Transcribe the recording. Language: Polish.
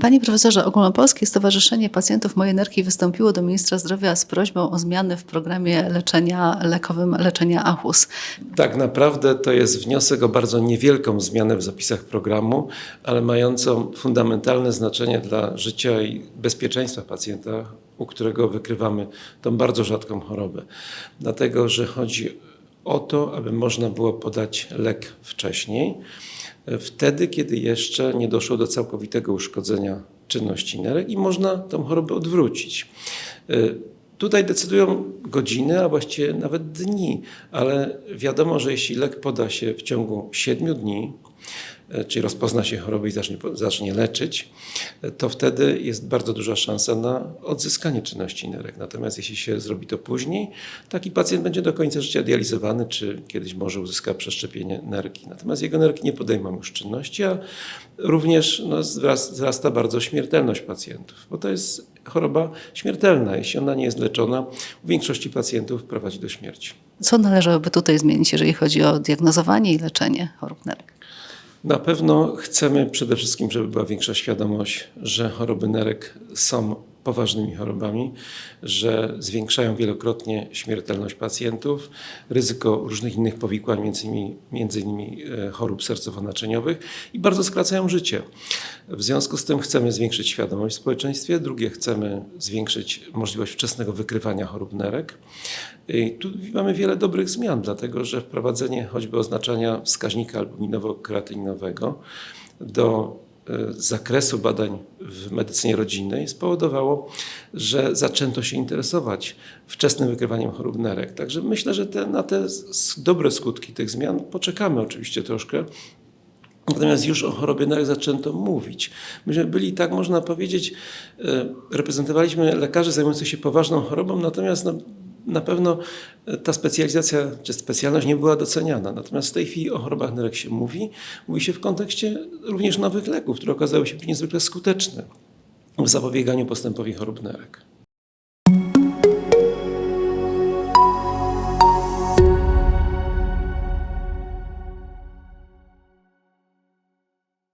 Panie profesorze, Ogólnopolskie Stowarzyszenie Pacjentów Mojej Nerki wystąpiło do ministra zdrowia z prośbą o zmiany w programie leczenia lekowym leczenia AHUS. Tak naprawdę to jest wniosek o bardzo niewielką zmianę w zapisach programu, ale mającą fundamentalne znaczenie dla życia i bezpieczeństwa pacjenta, u którego wykrywamy tą bardzo rzadką chorobę. Dlatego, że chodzi o to, aby można było podać lek wcześniej, wtedy, kiedy jeszcze nie doszło do całkowitego uszkodzenia czynności nerek i można tą chorobę odwrócić. Y, Tutaj decydują godziny, a właściwie nawet dni, ale wiadomo, że jeśli lek poda się w ciągu 7 dni, e, czyli rozpozna się chorobę i zacznie, zacznie leczyć, e, to wtedy jest bardzo duża szansa na odzyskanie czynności nerek. Natomiast jeśli się zrobi to później, taki pacjent będzie do końca życia dializowany, czy kiedyś może uzyska przeszczepienie nerki. Natomiast jego nerki nie podejmą już czynności, a również no, wzras- wzrasta bardzo śmiertelność pacjentów, bo to jest choroba śmiertelna. Jeśli ona nie jest leczona, u większości pacjentów prowadzi do śmierci. Co należałoby tutaj zmienić, jeżeli chodzi o diagnozowanie i leczenie chorób nerek? Na pewno chcemy przede wszystkim, żeby była większa świadomość, że choroby nerek są poważnymi chorobami, że zwiększają wielokrotnie śmiertelność pacjentów, ryzyko różnych innych powikłań, między innymi, między innymi e, chorób sercowo-naczyniowych i bardzo skracają życie. W związku z tym chcemy zwiększyć świadomość w społeczeństwie. Drugie, chcemy zwiększyć możliwość wczesnego wykrywania chorób nerek. I tu mamy wiele dobrych zmian, dlatego że wprowadzenie choćby oznaczania wskaźnika albuminowo-kreatyninowego do e, zakresu badań w medycynie rodzinnej spowodowało, że zaczęto się interesować wczesnym wykrywaniem chorób nerek. Także myślę, że te, na te dobre skutki tych zmian poczekamy oczywiście troszkę. Natomiast już o chorobie nerek zaczęto mówić. Myśmy byli, tak można powiedzieć, e, reprezentowaliśmy lekarzy zajmujących się poważną chorobą, natomiast no, na pewno e, ta specjalizacja czy specjalność nie była doceniana. Natomiast w tej chwili o chorobach nerek się mówi. Mówi się w kontekście również nowych leków, które okazały się niezwykle skuteczne w zapobieganiu postępowi chorób nerek.